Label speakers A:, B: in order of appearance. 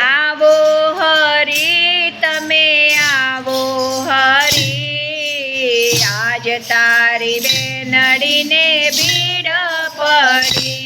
A: આવો હરી તમે આવો હરી. આજ તારી બે નડીને ભીડ પડી.